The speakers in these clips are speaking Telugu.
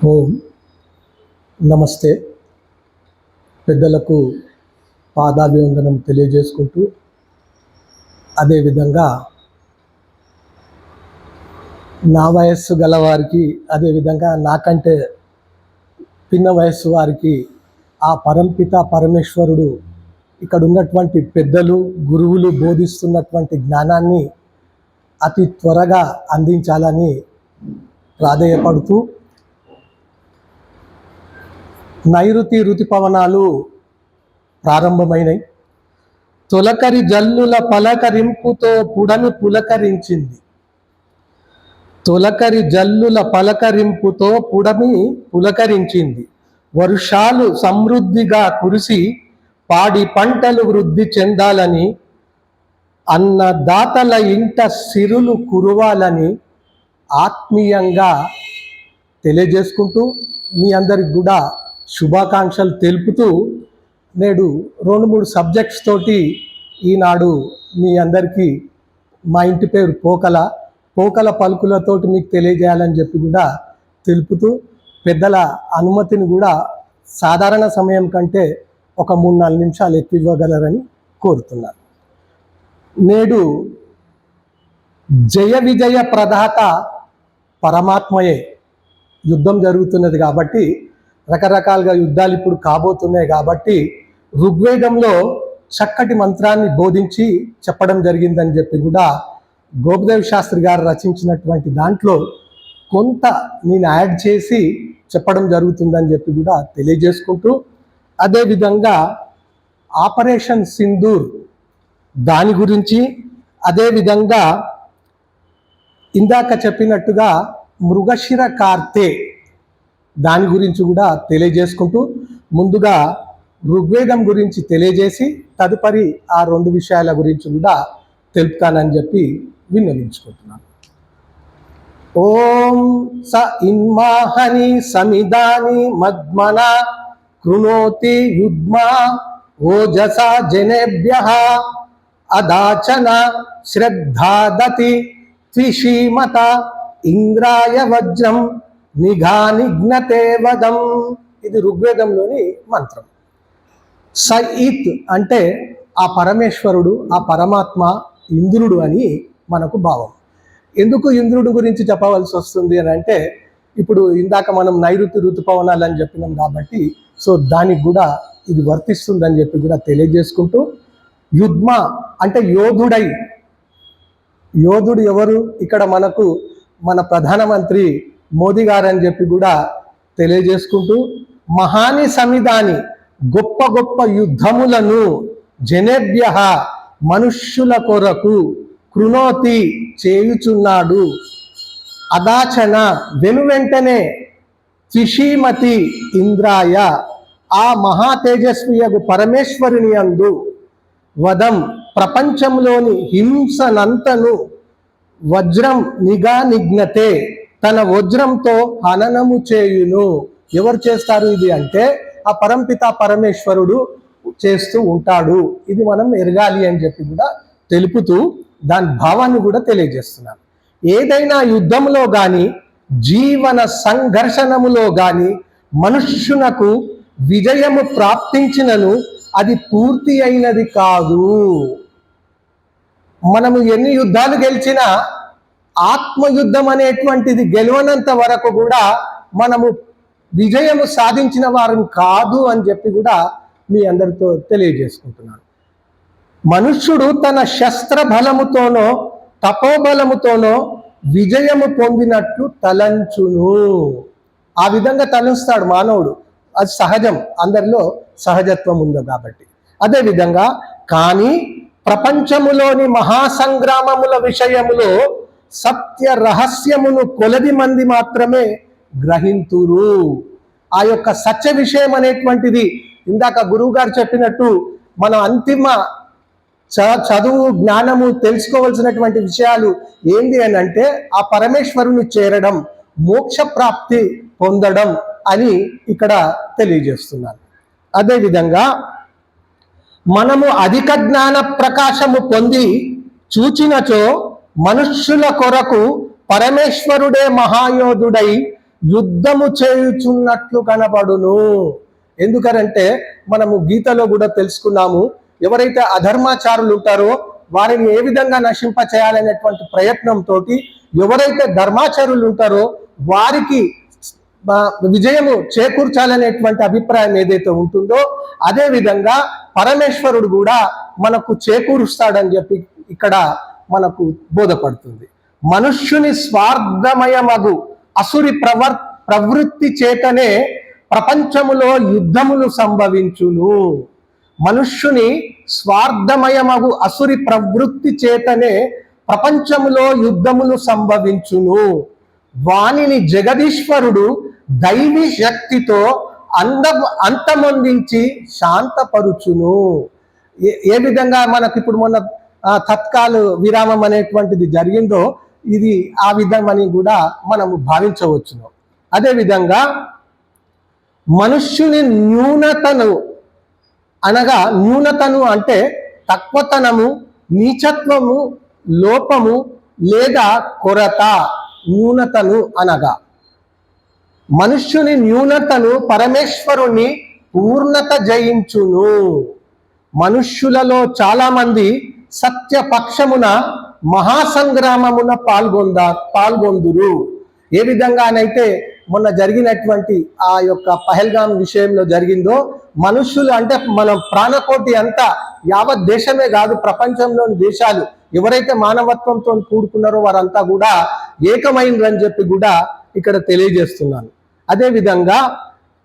ఓం నమస్తే. పెద్దలకు పాదాభివందనం తెలియజేసుకుంటూ అదేవిధంగా నా వయస్సు గల వారికి అదేవిధంగా నాకంటే పిన్న వయస్సు వారికి ఆ పరంపిత పరమేశ్వరుడు ఇక్కడ ఉన్నటువంటి పెద్దలు గురువులు బోధిస్తున్నటువంటి జ్ఞానాన్ని అతి త్వరగా అందించాలని ప్రాధేయపడుతూ నైరుతి ఋతుపవనాలు ప్రారంభమైనవి తొలకరి జల్లుల పలకరింపుతో పుడమి పులకరించింది. తొలకరి జల్లుల పలకరింపుతో పుడమి పులకరించింది. వర్షాలు సమృద్ధిగా కురిసి పాడి పంటలు వృద్ధి చెందాలని అన్నదాతల ఇంట సిరులు కురవాలని ఆత్మీయంగా తెలియజేసుకుంటూ మీ అందరికి కూడా శుభాకాంక్షలు తెలుపుతూ నేడు రెండు మూడు సబ్జెక్ట్స్ తోటి ఈనాడు మీ అందరికీ మా ఇంటి పేరు పోకల. పోకల పలుకులతోటి మీకు తెలియజేయాలని చెప్పి కూడా తెలుపుతూ పెద్దల అనుమతిని కూడా సాధారణ సమయం కంటే ఒక మూడు నాలుగు నిమిషాలు ఎక్కువ ఇవ్వగలరని కోరుతున్నాను. నేడు జయ విజయ ప్రదాత పరమాత్మయే. యుద్ధం జరుగుతున్నది కాబట్టి రకరకాలుగా యుద్ధాలు ఇప్పుడు కాబోతున్నాయి కాబట్టి ఋగ్వేదంలో చక్కటి మంత్రాన్ని బోధించి చెప్పడం జరిగిందని చెప్పి కూడా గోపదేవ్ శాస్త్రి గారు రచించినటువంటి దాంట్లో కొంత నేను యాడ్ చేసి చెప్పడం జరుగుతుందని చెప్పి కూడా తెలియజేసుకుంటూ అదేవిధంగా ఆపరేషన్ సింధూర్ దాని గురించి అదేవిధంగా ఇందాక చెప్పినట్టుగా మృగశిర కార్తె దాని గురించి కూడా తెలియజేసుకుంటూ ముందుగా ఋగ్వేదం గురించి తెలియజేసి తదుపరి ఆ రెండు విషయాల గురించి కూడా తెలుపుతానని చెప్పి విన్నవించుకుంటున్నాను. ఓం స ఇన్మాహని సమిదాని మద్మన కృణోతి యుగ్మా ఓజస జనేభ్య అదాచన శ్రద్ధాదతి త్రిషీమత ఇంద్రాయ వజ్రం నిఘానిఘ్నతే వదం ఇది ఋగ్వేదంలోని మంత్రం. స ఇత్ అంటే ఆ పరమేశ్వరుడు ఆ పరమాత్మ ఇంద్రుడు అని మనకు భావం. ఎందుకు ఇంద్రుడు గురించి చెప్పవలసి వస్తుంది అని అంటే ఇప్పుడు ఇందాక మనం నైరుతి ఋతుపవనాలు అని చెప్పినాం కాబట్టి సో దానికి కూడా ఇది వర్తిస్తుందని చెప్పి కూడా తెలియజేసుకుంటూ యుద్మ అంటే యోధుడై. యోధుడు ఎవరు? ఇక్కడ మనకు మన ప్రధానమంత్రి మోదీ గారు అని చెప్పి కూడా తెలియజేసుకుంటూ మహాని సమిధాని గొప్ప గొప్ప యుద్ధములను జనేభ్య మనుష్యుల కొరకు కృణోతి చేయుచున్నాడు. అదాచన వెను వెంటనే త్రిషీమతి ఇంద్రాయ ఆ మహా తేజస్వియగు పరమేశ్వరుని అందు వదం ప్రపంచంలోని హింసనంతను వజ్రం నిఘా నిఘ్నతే తన వజ్రంతో హననము చేయును. ఎవరు చేస్తారు ఇది అంటే ఆ పరంపిత పరమేశ్వరుడు చేస్తూ ఉంటాడు. ఇది మనం ఎరగాలి అని చెప్పి కూడా తెలుపుతూ దాని భావాన్ని కూడా తెలియజేస్తున్నాం ఏదైనా యుద్ధంలో కానీ జీవన సంఘర్షణములో కానీ మనుష్యునకు విజయము ప్రాప్తించినను అది పూర్తి అయినది కాదు. మనము ఎన్ని యుద్ధాలు గెలిచినా ఆత్మయుద్ధం అనేటువంటిది గెలవనంత వరకు కూడా మనము విజయము సాధించిన వారం కాదు అని చెప్పి కూడా మీ అందరితో తెలియజేసుకుంటున్నాను. మనుష్యుడు తన శస్త్ర బలముతోనో తపోబలముతోనో విజయము పొందినట్లు తలంచును. ఆ విధంగా తలంచుతాడు మానవుడు. అది సహజం. అందరిలో సహజత్వం ఉందో కాబట్టి. అదేవిధంగా కానీ ప్రపంచములోని మహాసంగ్రామముల విషయములో సత్య రహస్యమును కొలది మంది మాత్రమే గ్రహింతురు. ఆ యొక్క సత్య విషయం అనేటువంటిది ఇందాక గురువు గారు చెప్పినట్టు మన అంతిమ చ- చదువు జ్ఞానము తెలుసుకోవలసినటువంటి విషయాలు ఏంటి అని అంటే ఆ పరమేశ్వరుని చేరడం మోక్ష ప్రాప్తి పొందడం అని ఇక్కడ తెలియజేస్తున్నాను అదేవిధంగా మనము అధిక జ్ఞాన ప్రకాశము పొంది చూచినచో మనుష్యుల కొరకు పరమేశ్వరుడే మహాయోధుడై యుద్ధము చేయుచున్నట్లు కనబడును. ఎందుకనంటే మనము గీతలో కూడా తెలుసుకున్నాము ఎవరైతే అధర్మాచారులు ఉంటారో వారిని ఏ విధంగా నశింప చేయాలనేటువంటి ప్రయత్నంతో ఎవరైతే ధర్మాచారులు ఉంటారో వారికి విజయము చేకూర్చాలనేటువంటి అభిప్రాయం ఏదైతే ఉంటుందో అదే విధంగా పరమేశ్వరుడు కూడా మనకు చేకూరుస్తాడని చెప్పి ఇక్కడ మనకు బోధపడుతుంది. మనుష్యుని స్వార్థమయమగు అసురి ప్రవర్ ప్రవృత్తి చేతనే ప్రపంచములో యుద్ధములు సంభవించును. మనుష్యుని స్వార్థమయమగు అసురి ప్రవృత్తి చేతనే ప్రపంచములో యుద్ధములు సంభవించును. వానిని జగదీశ్వరుడు దైవీ శక్తితో అంద అంతమొందించి శాంతపరుచును. ఏ ఏ విధంగా మనకు ఇప్పుడు మొన్న తత్కాలు విరామం అనేటువంటిది జరిగిందో ఇది ఆ విధమని కూడా మనము భావించవచ్చును. అదే విధంగా మనుష్యుని న్యూనతను అనగా న్యూనతను అంటే తక్కువతనము నీచత్వము లోపము లేదా కొరత న్యూనతను అనగా. మనుష్యుని న్యూనతను పరమేశ్వరుణ్ణి పూర్ణత జయించును. మనుష్యులలో చాలామంది సత్యపక్షమున మహాసంగ్రామమున పాల్గొందా పాల్గొందురు. ఏ విధంగానైతే మొన్న జరిగినటువంటి ఆ యొక్క పహల్గాం విషయంలో జరిగిందో మనుష్యులు అంటే మన ప్రాణకోటి అంతా యావత్ దేశమే కాదు ప్రపంచంలోని దేశాలు ఎవరైతే మానవత్వంతో కూడుకున్నారో వారంతా కూడా ఏకమైనరని చెప్పి కూడా ఇక్కడ తెలియజేస్తున్నాను. అదేవిధంగా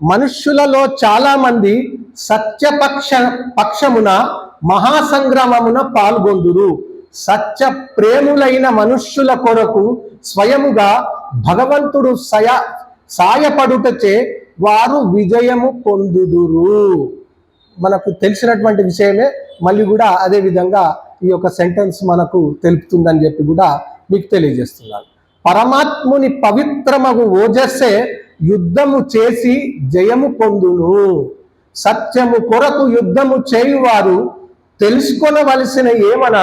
మనుష్యులలో చాలామంది సత్యపక్ష పక్షమున మహాసంగ్రామమున పాల్గొందురు. సత్య ప్రేములైన మనుష్యుల కొరకు స్వయముగా భగవంతుడు సయ సాయపడుటచే వారు విజయము పొందుదురు. మనకు తెలిసినటువంటి విషయమే మళ్ళీ కూడా అదే విధంగా ఈ యొక్క సెంటెన్స్ మనకు తెలుపుతుందని చెప్పి కూడా మీకు తెలియజేస్తున్నాను. పరమాత్ముని పవిత్రమగు ఓజస్సే యుద్ధము చేసి జయము పొందును. సత్యము కొరకు యుద్ధము చేయువారు తెలుసుకొనవలసిన ఏమన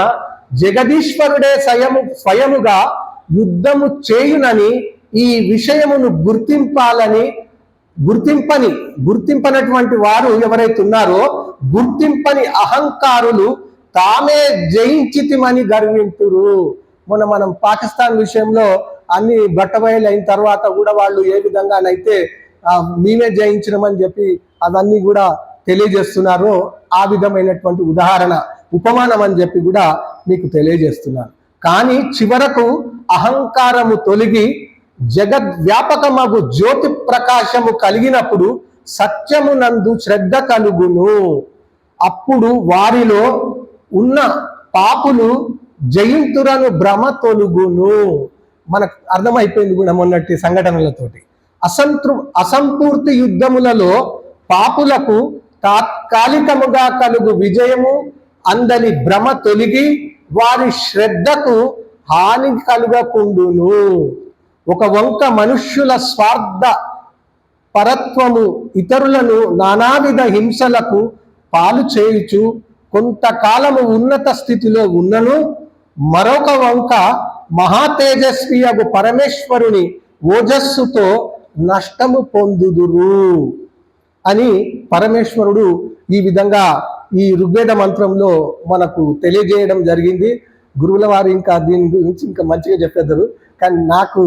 జగదీశ్వరుడే స్వయము స్వయముగా యుద్ధము చేయునని ఈ విషయమును గుర్తింపాలని గుర్తింపని గుర్తింపనటువంటి వారు ఎవరైతే ఉన్నారో గుర్తింపని అహంకారులు తామే జయించితిమని గర్వింతురు. మొన్న మనం పాకిస్తాన్ విషయంలో అన్ని బట్టబయలు అయిన తర్వాత కూడా వాళ్ళు ఏ విధంగానైతే మేమే జయించినామని చెప్పి అవన్నీ కూడా తెలియజేస్తున్నారో. ఆ విధమైనటువంటి ఉదాహరణ ఉపమానం అని చెప్పి కూడా మీకు తెలియజేస్తున్నాను. కానీ చివరకు అహంకారము తొలగి జగద్వ్యాపకమగు జ్యోతి ప్రకాశము కలిగినప్పుడు సత్యమునందు శ్రద్ధ కలుగును. అప్పుడు వారిలో ఉన్న పాపులు జయింతురను భ్రమ తొలుగును. మనకు అర్థమైపోయింది కూడా మొన్నటి సంఘటనలతోటి. అసంతృ అసంపూర్తి యుద్ధములలో పాపులకు తాత్కాలికముగా కలుగు విజయము అందరి భ్రమ తొలగి వారి శ్రద్ధకు హాని కలుగకుండును. ఒక వంక మనుష్యుల స్వార్థ పరత్వము ఇతరులను నానావిధ హింసలకు పాలు చేయుచు కొంతకాలము ఉన్నత స్థితిలో ఉన్నను. మరొక వంక మహాతేజస్వియగు పరమేశ్వరుని ఓజస్సుతో నష్టము పొందుదురు అని పరమేశ్వరుడు ఈ విధంగా ఈ ఋగ్వేద మంత్రంలో మనకు తెలియజేయడం జరిగింది. గురువుల వారు ఇంకా దీని గురించి ఇంకా మంచిగా చెప్పేద్దరు. కానీ నాకు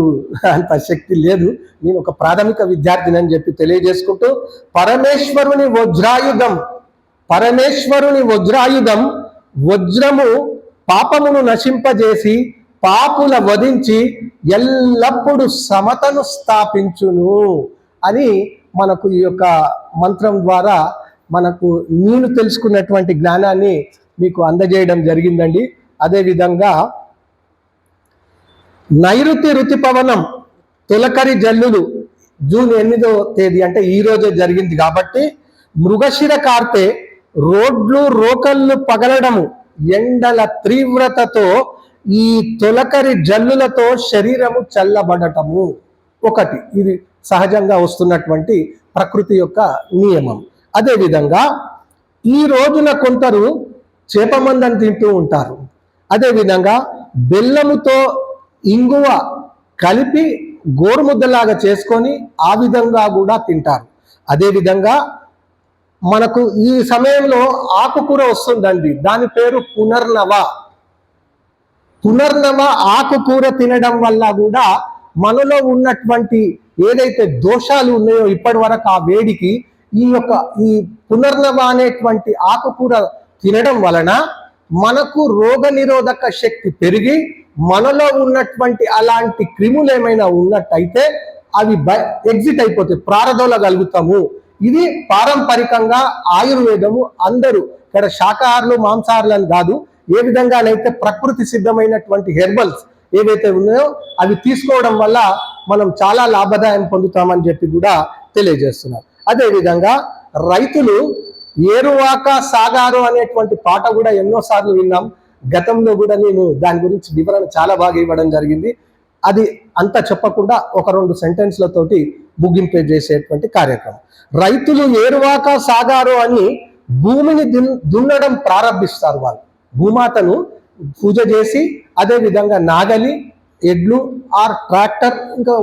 అంత శక్తి లేదు. నేను ఒక ప్రాథమిక విద్యార్థిని అని చెప్పి తెలియజేసుకుంటూ పరమేశ్వరుని వజ్రాయుధం పరమేశ్వరుని వజ్రాయుధం వజ్రము పాపమును నశింపజేసి పాపుల వధించి ఎల్లప్పుడూ సమతను స్థాపించును అని మనకు ఈ యొక్క మంత్రం ద్వారా మనకు నేను తెలుసుకున్నటువంటి జ్ఞానాన్ని మీకు అందజేయడం జరిగిందండి. అదేవిధంగా నైరుతి రుతుపవనం తొలకరి జల్లులు జూన్ ఎనిమిదో తేదీ అంటే ఈ రోజే జరిగింది కాబట్టి మృగశిర కార్తె రోడ్లు రోకళ్ళు పగలడము ఎండల తీవ్రతతో ఈ తొలకరి జల్లులతో శరీరము చల్లబడటము. ఒకటి ఇది సహజంగా వస్తున్నటువంటి ప్రకృతి యొక్క నియమం. అదేవిధంగా ఈ రోజున కొందరు చేపమందని తింటూ ఉంటారు. అదేవిధంగా బెల్లముతో ఇంగువ కలిపి గోరుముద్దలాగా చేసుకొని ఆ విధంగా కూడా తింటారు. అదేవిధంగా మనకు ఈ సమయంలో ఆకుకూర వస్తుందండి. దాని పేరు పునర్నవ. పునర్నవ ఆకుకూర తినడం వల్ల కూడా మనలో ఉన్నటువంటి ఏదైతే దోషాలు ఉన్నాయో ఇప్పటి వరకు ఆ వేడికి ఈ యొక్క ఈ పునర్నవ అనేటువంటి ఆకుకూర తినడం వలన మనకు రోగ నిరోధక శక్తి పెరిగి మనలో ఉన్నటువంటి అలాంటి క్రిములు ఏమైనా ఉన్నట్టయితే అవి ఎగ్జిట్ అయిపోతాయి ప్రారదోలగలుగుతాము ఇది పారంపరికంగా ఆయుర్వేదము అందరూ ఇక్కడ శాకాహారులు మాంసాహారులు అని కాదు ఏ విధంగానైతే ప్రకృతి సిద్ధమైనటువంటి హెర్బల్స్ ఏవైతే ఉన్నాయో అవి తీసుకోవడం వల్ల మనం చాలా లాభదాయం పొందుతామని చెప్పి కూడా తెలియజేస్తున్నారు. అదేవిధంగా రైతులు ఏరువాక సాగారు అనేటువంటి పాట కూడా ఎన్నోసార్లు విన్నాం. గతంలో కూడా నేను దాని గురించి వివరణ చాలా బాగా ఇవ్వడం జరిగింది. అది అంత చెప్పకుండా ఒక రెండు సెంటెన్స్లతోటి ముగింపే చేసేటువంటి కార్యక్రమం. రైతులు ఏరువాక సాగారు అని భూమిని దున్- దున్నడం ప్రారంభిస్తారు వాళ్ళు. భూమాతను పూజ చేసి అదేవిధంగా నాగలి ఎడ్లు ఆర్ ట్రాక్టర్ ఇంకా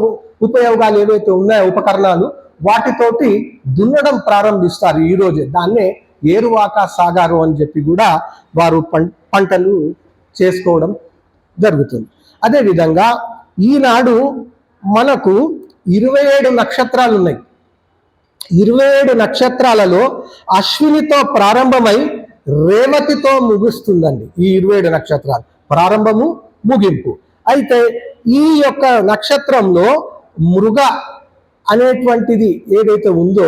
ఉపయోగాలు ఏవైతే ఉన్నాయో ఉపకరణాలు వాటితోటి దున్నడం ప్రారంభిస్తారు ఈ రోజే. దాన్నే ఏరువాక సాగారు అని చెప్పి కూడా వారు పంటలు చేసుకోవడం జరుగుతుంది. అదేవిధంగా ఈనాడు మనకు ఇరవై ఏడు నక్షత్రాలు ఉన్నాయి. ఇరవై ఏడు నక్షత్రాలలో అశ్వినితో ప్రారంభమై రేవతితో ముగుస్తుందండి ఈ ఇరవై ఏడు నక్షత్రాలు. ప్రారంభము ముగింపు. అయితే ఈ యొక్క నక్షత్రంలో మృగ అనేటువంటిది ఏదైతే ఉందో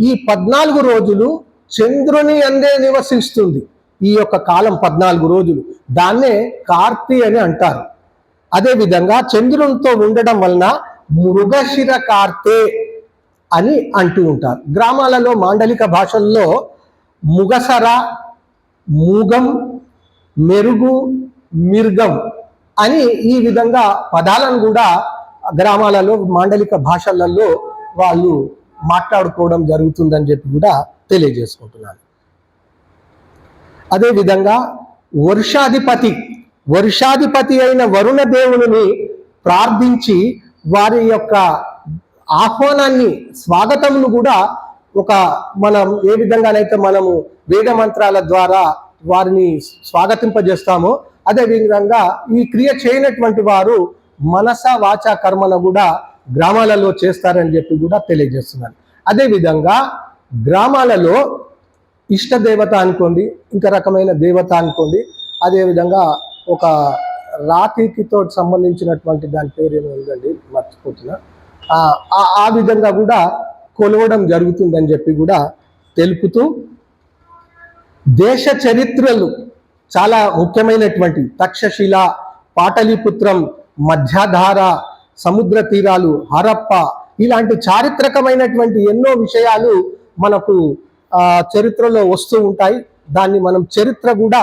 ఈ పద్నాలుగు రోజులు చంద్రుని అందే నివసిస్తుంది. ఈ యొక్క కాలం పద్నాలుగు రోజులు. దాన్నే కార్తీ అని అంటారు. అదేవిధంగా చంద్రునితో ఉండడం వలన మృగశిర కార్తె అని అంటూ ఉంటారు. గ్రామాలలో మాండలిక భాషల్లో ముగసర మూగం మెరుగు మిర్గం అని ఈ విధంగా పదాలను కూడా గ్రామాలలో మాండలిక భాషలలో వాళ్ళు మాట్లాడుకోవడం జరుగుతుందని చెప్పి కూడా తెలియజేసుకుంటున్నాను. అదేవిధంగా వర్షాధిపతి వర్షాధిపతి అయిన వరుణ దేవుని ప్రార్థించి వారి యొక్క ఆహ్వానాన్ని స్వాగతమును కూడా ఒక మనం ఏ విధంగానైతే మనము వేద మంత్రాల ద్వారా వారిని స్వాగతింపజేస్తామో అదే విధంగా ఈ క్రియ చేయనటువంటి వారు మనస వాచ కర్మన కూడా గ్రామాలలో చేస్తారని చెప్పి కూడా తెలియజేస్తున్నాను అదేవిధంగా గ్రామాలలో ఇష్ట దేవత అనుకోండి ఇంకా రకమైన దేవత అనుకోండి అదేవిధంగా ఒక రాతికితో సంబంధించినటువంటి దాని పేరు ఏమో ఉందండి మర్చిపోతున్నా. ఆ- ఆ విధంగా కూడా కొలవడం జరుగుతుందని చెప్పి కూడా తెలుపుతూ దేశ చరిత్రలు చాలా ముఖ్యమైనటువంటి తక్షశిల పాటలీపుత్రం మధ్యధార సముద్ర తీరాలు హరప్ప ఇలాంటి చారిత్రకమైనటువంటి ఎన్నో విషయాలు మనకు చరిత్రలో వస్తూ ఉంటాయి. దాన్ని మనం చరిత్ర కూడా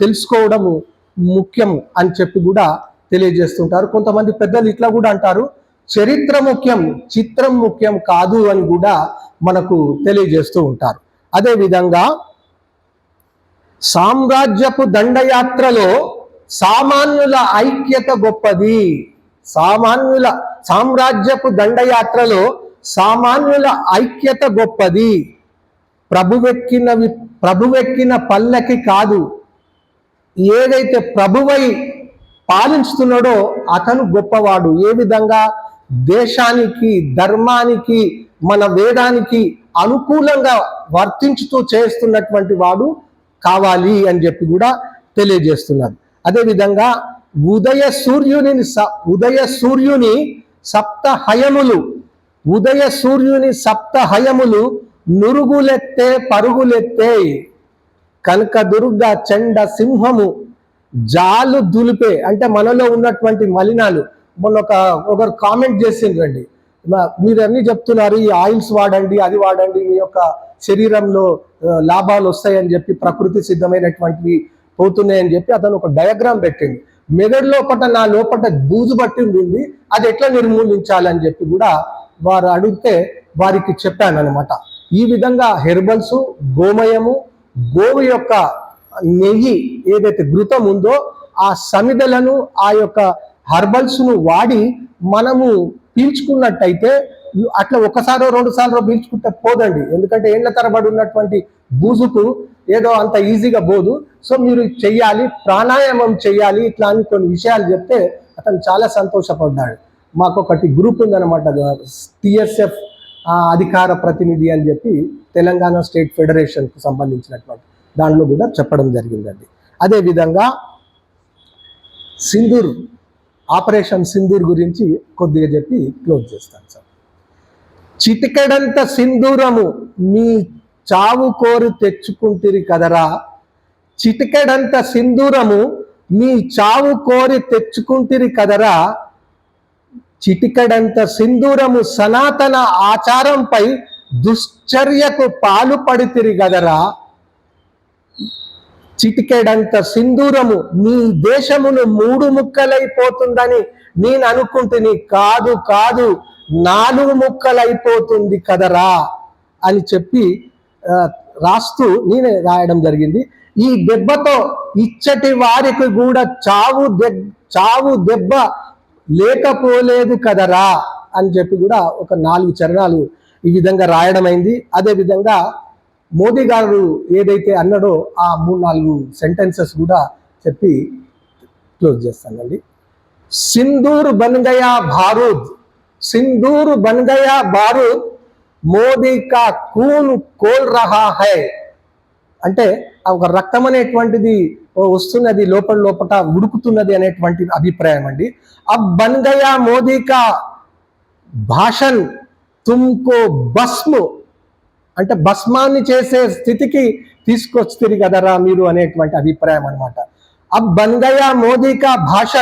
తెలుసుకోవడము ముఖ్యం అని చెప్పి కూడా తెలియజేస్తుంటారు. కొంతమంది పెద్దలు ఇట్లా కూడా అంటారు చరిత్ర ముఖ్యం చిత్రం ముఖ్యం కాదు అని కూడా మనకు తెలియజేస్తూ ఉంటారు. అదేవిధంగా సామ్రాజ్యపు దండయాత్రలో సామాన్యుల ఐక్యత గొప్పది. సామాన్యుల సామ్రాజ్యపు దండయాత్రలో సామాన్యుల ఐక్యత గొప్పది. ప్రభువెక్కినవి ప్రభువెక్కిన పల్లకి కాదు. ఏదైతే ప్రభువై పాలించుతున్నాడో అతను గొప్పవాడు. ఏ విధంగా? దేశానికి ధర్మానికి మన వేదానికి అనుకూలంగా వర్తించుతూ చేస్తున్నటువంటి వాడు కావాలి అని చెప్పి కూడా తెలియజేస్తున్నారు. అదేవిధంగా ఉదయ సూర్యుని స- ఉదయ సూర్యుని సప్త హయములు ఉదయ సూర్యుని సప్త హయములు నురుగులెత్తే పరుగులెత్తే కనకదుర్గ చండ సింహము జాలు దులిపే అంటే మనలో ఉన్నటువంటి మలినాలు మొన్న ఒక ఒకరు కామెంట్ చేసిండ్రండి. మీరు అన్ని చెప్తున్నారు ఈ ఆయిల్స్ వాడండి అది వాడండి మీ యొక్క శరీరంలో లాభాలు వస్తాయని చెప్పి ప్రకృతి సిద్ధమైనటువంటివి పోతున్నాయని చెప్పి అతను ఒక డయాగ్రామ్ పెట్టింది మెదడు లోపల నా లోపల బూజు పట్టి ఉంది అది ఎట్లా నిర్మూలించాలని చెప్పి కూడా వారు అడిగితే వారికి చెప్పాను అనమాట ఈ విధంగా హెర్బల్స్ గోమయము గోవు యొక్క నెయ్యి ఏదైతే ఘృతం ఉందో ఆ సమిదలను ఆ యొక్క హర్బల్స్ను వాడి మనము పీల్చుకున్నట్టయితే అట్లా ఒకసారో రెండు సార్లు పీల్చుకుంటే పోదండి. ఎందుకంటే ఏళ్ళ తరబడి ఉన్నటువంటి బూజుకు ఏదో అంత ఈజీగా పోదు. సో మీరు చెయ్యాలి ప్రాణాయామం చెయ్యాలి ఇట్లా అని కొన్ని విషయాలు చెప్తే అతను చాలా సంతోషపడ్డాడు. మాకు ఒకటి గ్రూప్ ఉందన్నమాట టిఎస్ఎఫ్ అధికార ప్రతినిధి అని చెప్పి తెలంగాణ స్టేట్ ఫెడరేషన్కు సంబంధించినటువంటి దానిలో కూడా చెప్పడం జరిగిందండి. అదేవిధంగా సింధూర్ ఆపరేషన్ సింధూర్ గురించి కొద్దిగా చెప్పి క్లోజ్ చేస్తాను సార్. చిటికెడంత సింధూరము మీ చావు కోరు తెచ్చుకుంటిరి కదరా. చిటికెడంత సింధూరము మీ చావు కోరి తెచ్చుకుంటిరి కదరా. చిటికెడంత సింధూరము సనాతన ఆచారంపై దుశ్చర్యకు పాలు పడితిరి గదరా చిటికెడంత సింధూరము నీ దేశమును మూడు ముక్కలైపోతుందని నేను అనుకుంటుని కాదు కాదు. నాలుగు ముక్కలైపోతుంది కదరా అని చెప్పి రాస్తూ నేనే రాయడం జరిగింది. ఈ దెబ్బతో ఇచ్చటి వారికి కూడా చావు దెబ్ చావు దెబ్బ లేకపోలేదు కదరా అని చెప్పి కూడా ఒక నాలుగు చరణాలు ఈ విధంగా రాయడం అయింది. అదే విధంగా మోదీ గారు ఏదైతే అన్నాడో ఆ మూడు నాలుగు సెంటెన్సెస్ కూడా చెప్పి క్లోజ్ చేస్తానండి. సింధూర్ బన్ గయా భారూద్ సింధూర్ బన్ గయా బారు మోదీ కా కూన్ కోల్ రహా హై అంటే ఒక రక్తం అనేటువంటిది వస్తున్నది లోపల లోపల ఉడుకుతున్నది అనేటువంటి అభిప్రాయం అండి. అబ్ బన్ గయా మోదీ కా భాషన్ తుమ్కో భస్ము. అంటే భస్మాన్ని చేసే స్థితికి తీసుకొచ్చి కదరా మీరు అనేటువంటి అభిప్రాయం అనమాట అబ్ బన్ గయా మోదీ కా భాష